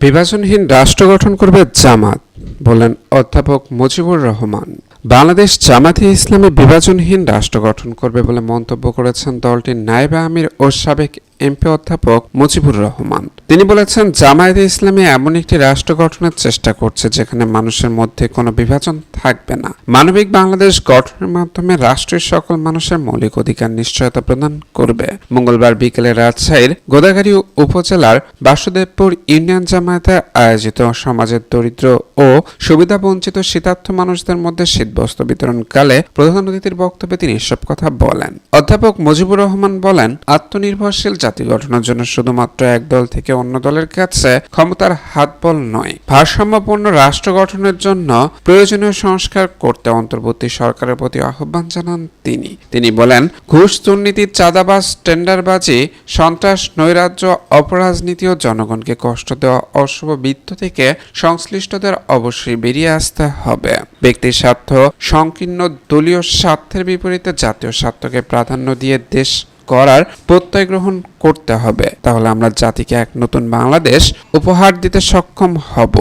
বিভাজনহীন রাষ্ট্র গঠন করবে জামাত, বলেন অধ্যাপক মুজিবুর রহমান। বাংলাদেশ জামাতে ইসলামে বিভাজনহীন রাষ্ট্র গঠন করবে বলে মন্তব্য করেছেন দলটির নায়েবে আমির ও সাবেক এমপি অধ্যাপক মুজিবুর রহমান। তিনি বলেছেন, জামায়াতে ইসলামী এমন একটি রাষ্ট্র গঠনের চেষ্টা করছে যেখানে মানুষের মধ্যে কোনো বিভাজন থাকবে না। মানবিক বাংলাদেশ গঠনের মাধ্যমে রাষ্ট্রের সকল মানুষের মৌলিক অধিকার নিশ্চয়তা প্রদান করবে। মঙ্গলবার বিকেলে রাজশাহীর গোদাগাড়ি উপজেলার বাসুদেবপুর ইউনিয়ন জামায়াতে আয়োজিত সমাজের দরিদ্র ও সুবিধাবঞ্চিত শীতার্থ মানুষদের মধ্যে শীতবস্ত্র বিতরণকালে প্রধান অতিথির বক্তব্যে তিনি এসব কথা বলেন। অধ্যাপক মুজিবুর রহমান বলেন, আত্মনির্ভরশীল জাতি গঠনের জন্য শুধুমাত্র এক দল থেকে অন্য দলের কাছে ক্ষমতার হাতবল নয়। ভারসাম্যপূর্ণ রাষ্ট্র গঠনের জন্য প্রয়োজনীয় সংস্কার করতে অন্তর্বর্তী সরকারের প্রতি আহ্বান জানান তিনি। তিনি বলেন, ঘুষ, দুর্নীতি, চাঁদাবাজ, টেন্ডারবাজি, সন্ত্রাস, নৈরাজ্য, অপরাজনীতি ও জনগণকে কষ্ট দেওয়া অশুভ বৃত্ত থেকে সংশ্লিষ্টদের অবশ্যই বেরিয়ে আসতে হবে। ব্যক্তির স্বার্থ, সংকীর্ণ দলীয় স্বার্থের বিপরীতে জাতীয় স্বার্থকে প্রাধান্য দিয়ে দেশ করার প্রত্যয় গ্রহণ করতে হবে। তাহলে আমরা জাতিকে এক নতুন বাংলাদেশ উপহার দিতে সক্ষম হব।